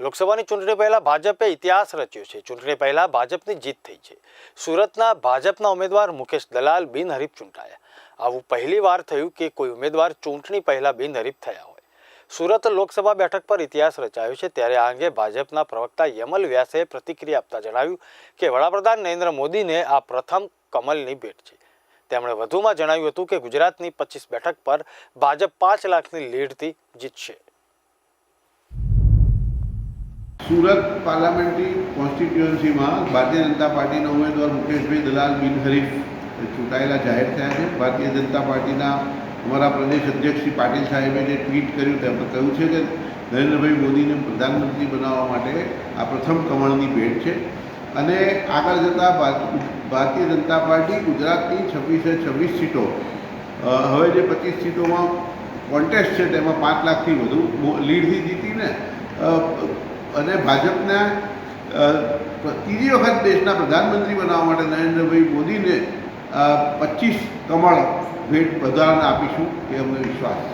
લોકસભાની ચૂંટણી પહેલાં ભાજપે ઇતિહાસ રચ્યો છે. ચૂંટણી પહેલાં ભાજપની જીત થઈ છે. સુરતના ભાજપના ઉમેદવાર મુકેશ દલાલ બિનહરીફ ચૂંટાયા. આવું પહેલીવાર થયું કે કોઈ ઉમેદવાર ચૂંટણી પહેલાં બિનહરીફ થયા હોય. સુરત લોકસભા બેઠક પર ઇતિહાસ રચાયો છે. ત્યારે આ અંગે ભાજપના પ્રવક્તા યમલ વ્યાસે પ્રતિક્રિયા આપતા જણાવ્યું કે, વડાપ્રધાન નરેન્દ્ર મોદીને આ પ્રથમ કમલની ભેટ છે. તેમણે વધુમાં જણાવ્યું હતું કે, ગુજરાતની પચીસ બેઠક પર ભાજપ પાંચ લાખની લીડથી જીતશે. સુરત પાર્લામેન્ટરી કોન્સ્ટિટ્યુઅન્સીમાં ભારતીય જનતા પાર્ટીના ઉમેદવાર મુકેશભાઈ દલાલ બિનહરીફ ચૂંટાયેલા જાહેર થયા છે. ભારતીય જનતા પાર્ટીના અમારા પ્રદેશ અધ્યક્ષ શ્રી પાટીલ સાહેબે જે ટ્વીટ કર્યું તેમ કહ્યું છે કે નરેન્દ્રભાઈ મોદીને પ્રધાનમંત્રી બનાવવા માટે આ પ્રથમ કમળની ભેટ છે. અને આગળ જતાં ભારતીય જનતા પાર્ટી ગુજરાતની છવ્વીસે છવ્વીસ સીટો હવે જે પચીસ સીટોમાં કોન્ટેસ્ટ છે તેમાં પાંચ લાખથી વધુ લીડથી જીતીને અને ભાજપને ત્રીજી વખત દેશના પ્રધાનમંત્રી બનાવવા માટે નરેન્દ્રભાઈ મોદીને પચીસ કમળ ભેટ બધાને આપીશું, એ અમને વિશ્વાસ છે.